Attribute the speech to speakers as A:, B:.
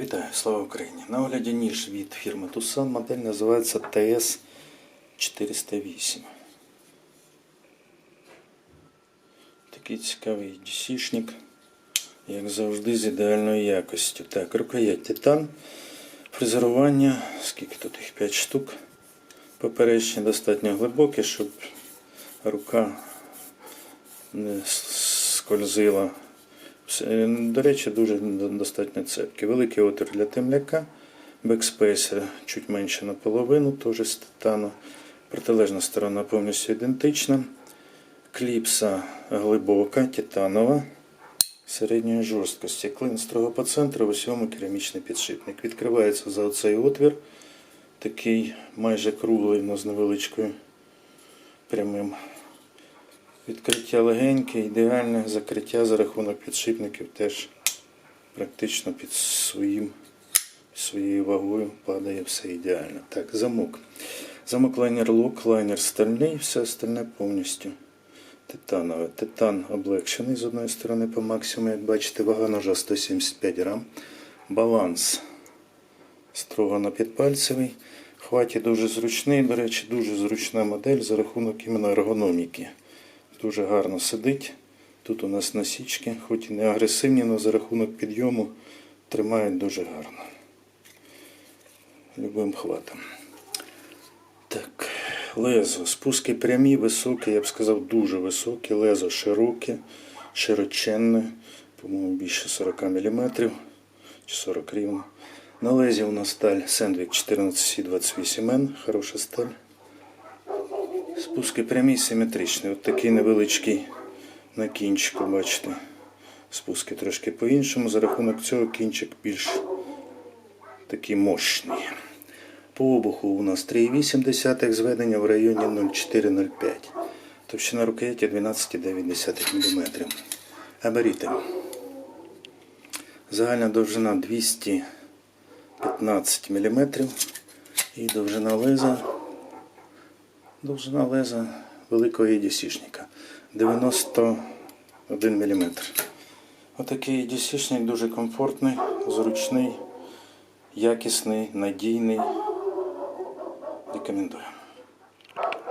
A: Вітаю, слава Україні! На огляді ніж від фірми Tucson модель називається TS408. Такий цікавий DC-шник, як завжди, з ідеальною якостю. Так, рукоять титан, фрезерування, скільки тут їх 5 штук. Поперечні достатньо глибокі, щоб рука не скользила. Все, До речі, дуже достатньо цепкі. Великий отвір для темляка, бекспейсер чуть менше наполовину, теж з титану. Протилежна сторона повністю ідентична. Кліпса глибока, титанова, середньої жорсткості. Клин строго по центру, в усьому керамічний підшипник. Відкривається за оцей отвір, такий майже круглий, але з невеличкою прямим Відкриття легеньке, ідеальне закриття за рахунок підшипників теж практично під своїм, своєю вагою падає все ідеально. Так, замок. Замок лайнер лук, лайнер стальний, все остальне повністю титанове. Титан облегшений з одної сторони по максимуму, як бачите, вага ножа 175 грам. Баланс строго на підпальцевий. Хваті дуже зручний, до речі, дуже зручна модель за рахунок іменно ергономіки. Дуже гарно сидить. Тут у нас насічки, хоч і не агресивні, але за рахунок підйому тримають дуже гарно. Любим хватом. Так, лезо. Спуски прямі, високі, я б сказав, дуже високі. Лезо широке, широченне, по-моєму, більше 40 мм чи 40 рівно. На лезі у нас сталь Sandvik 14C28N, хороша сталь. Спуски прямі симетричні. От такий невеличкий на кінчику, бачите. Спуски трошки по-іншому. За рахунок цього кінчик більш такий мощний. По обуху у нас 3,8 зведення в районі 0,4-0,5. Товщина рукояті 12,9 мм. Габаріти. Загальна довжина 215 мм і довжина леза Довжина леза великого EDC-шника 91 мм. Отакий EDC-шник дуже комфортний, зручний, якісний, надійний. Рекомендую.